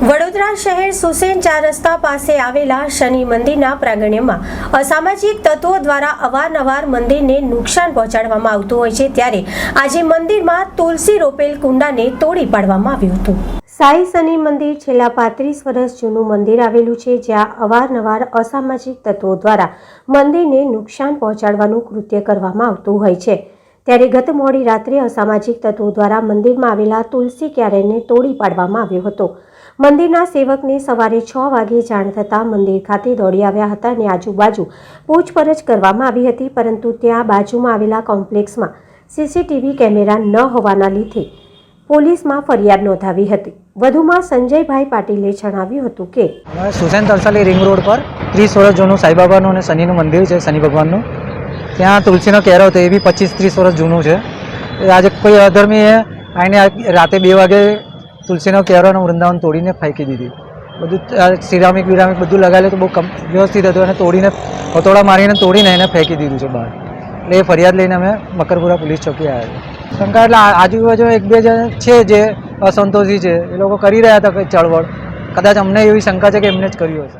વડોદરા શહેર સુસેન ચાર રસ્તા પાસે આવેલા શનિ મંદિરના પ્રાંગણ્યમાં અસામાજિક તત્વો દ્વારા અવારનવાર મંદિરને નુકસાન પહોંચાડવામાં આવતું હોય છે ત્યારે આજે મંદિરમાં તુલસી રોપેલ કુંડાને તોડી પાડવામાં આવ્યું હતું. સાઈ શનિ મંદિર છેલ્લા પાંત્રીસ વર્ષ જૂનું મંદિર આવેલું છે, જ્યાં અવારનવાર અસામાજિક તત્વો દ્વારા મંદિરને નુકસાન પહોંચાડવાનું કૃત્ય કરવામાં આવતું હોય છે. ત્યારે ગત મોડી રાત્રે અસામાજિક તત્વો દ્વારા મંદિરમાં આવેલા તુલસી ક્યારેને તોડી પાડવામાં આવ્યો હતો. મંદિરના સેવકને સવારે છ વાગે જાણ થતાં મંદિર ખાતે દોડી આવ્યા હતા અને આજુબાજુ પૂછપરછ કરવામાં આવી હતી, પરંતુ ત્યાં બાજુમાં આવેલા કોમ્પ્લેક્સમાં સીસીટીવી કેમેરા ન હોવાના લીધે પોલીસમાં ફરિયાદ નોંધાવી હતી. વધુમાં સંજયભાઈ પાટીલે જણાવ્યું હતું કે સુસેન તરસાલી રિંગ રોડ પર ત્રીસ વર્ષ જૂનું સાંઈબાબાનું અને શનિનું મંદિર છે, શનિ ભગવાનનું. ત્યાં તુલસીનો કેરો હતો, એ બી પચીસ ત્રીસ વર્ષ જૂનું છે. એ આજે કોઈ અધર્મીએ આવીને આ રાતે બે વાગે તુલસીનો કેરો અને વૃંદાવન તોડીને ફેંકી દીધી. બધું સિરામિક વિરામિક બધું લગાવેલું તો બહુ કમ, વ્યવસ્થિત હતું અને તોડીને, હથોડા મારીને તોડીને એને ફેંકી દીધું છે બહાર. એટલે એ ફરિયાદ લઈને અમે મકરપુરા પોલીસ ચોકી આવ્યા શંકા, એટલે આજુબાજુ એક બે જણ છે જે અસંતોષી છે, એ લોકો કરી રહ્યા હતા કંઈ ચળવળ. કદાચ અમને એવી શંકા છે કે એમને જ કર્યું હશે.